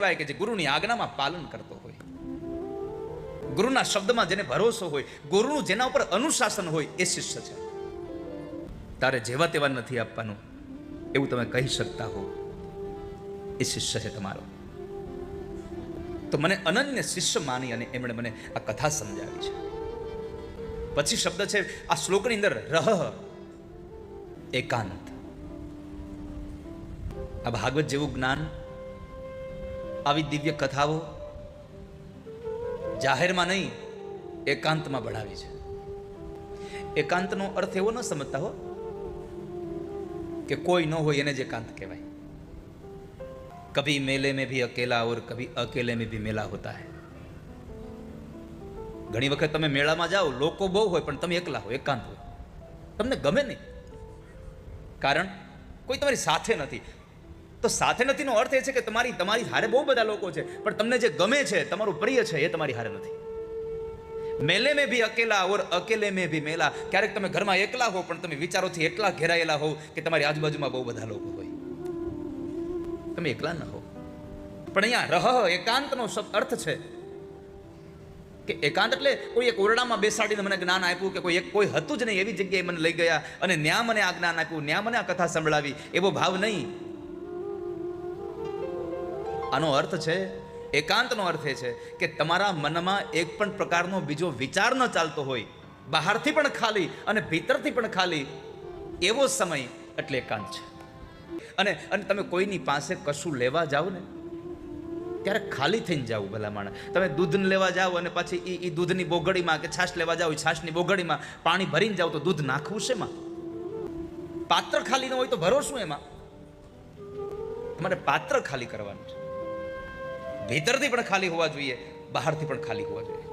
કહેવાય કે જે ગુરુની આજ્ઞામાં પાલન કરતો હોય. ગુરુના શબ્દમાં જેને ભરોસો હોય ગુરુનું જેના ઉપર અનુશાસન હોય એ શિષ્ય છે. તારે જેવા તેવા નથી આપવાનું, એવું તમે કહી શકતા હો. એ શિષ્ય છે તમારો. તો મને અનન્ય શિષ્ય માની અને એમણે મને આ કથા સમજાવી છે. પછી શબ્દ છે, આ શ્લોકની અંદર રહ, એકાંત. આ ભાગવત જેવું જ્ઞાન આવી દિવ્ય કથાઓ જાહેરમાં નહીં, એકાંતમાં ભણાવી છે. એકાંતનો અર્થ એવો ન સમજતા હો કે કોઈ ન હોય એને જ એકાંત કહેવાય. કભી મેલે મેં ભી અકેલા ઓર કભી અકેલે મેં ભી મેલા હોતા હે. ઘણી વખત તમે મેળામાં જાઓ, લોકો બહુ હોય, પણ તમે એકલા હો, એકાંત હોય. તમને ગમે નહીં. કારણ કોઈ તમારી સાથે નથી. તો સાથે નથીનો અર્થ એ છે કે તમારી તમારી હારે બહુ બધા લોકો છે, પણ તમને જે ગમે છે, તમારું પ્રિય છે, એ તમારી હારે નથી. મેલે મેં ભી અકેલા ઓર અકેલે મેં ભી મેલા. ક્યારેક તમે ઘરમાં એકલા હો, પણ તમે વિચારોથી એટલા ઘેરાયેલા હો કે તમારી આજુબાજુમાં બહુ બધા લોકો હોય. તમે એકલા ન હો. પણ અહીંયા રહ, એકાંતનો અર્થ છે કે એકાંત એટલે કોઈ એક ઓરડામાં બેસાડીને મને જ્ઞાન આપ્યું કે કોઈ એક, કોઈ હતું જ નહીં એવી જગ્યાએ મને લઈ ગયા અને ન્યા મને આ જ્ઞાન આપ્યું, ન્યા મને આ કથા સંભળાવી, એવો ભાવ નહીં. આનો અર્થ છે, એકાંતનો અર્થ એ છે કે તમારા મનમાં એક પણ પ્રકારનો બીજો વિચાર ન ચાલતો હોય, બહારથી પણ ખાલી અને ભીતરથી પણ ખાલી, એવો સમય એટલે એકાંત છે. અને અને તમે કોઈની પાસે કશું લેવા જાઓ ને, ત્યારે ખાલી થઈને જાવ ભલા માણસ. તમે દૂધ લેવા જાઓ અને પછી એ એ દૂધની બોગડીમાં કે છાશ લેવા જાઓ છાશની બોગડીમાં પાણી ભરીને જાઓ તો દૂધ નાખવું છે એમાં પાત્ર ખાલી ન હોય તો ભરો શું એમાં? તમારે પાત્ર ખાલી કરવાનું છે. ભીતરથી પણ ખાલી હોવા જોઈએ બહારથી પણ ખાલી હોવા જોઈએ.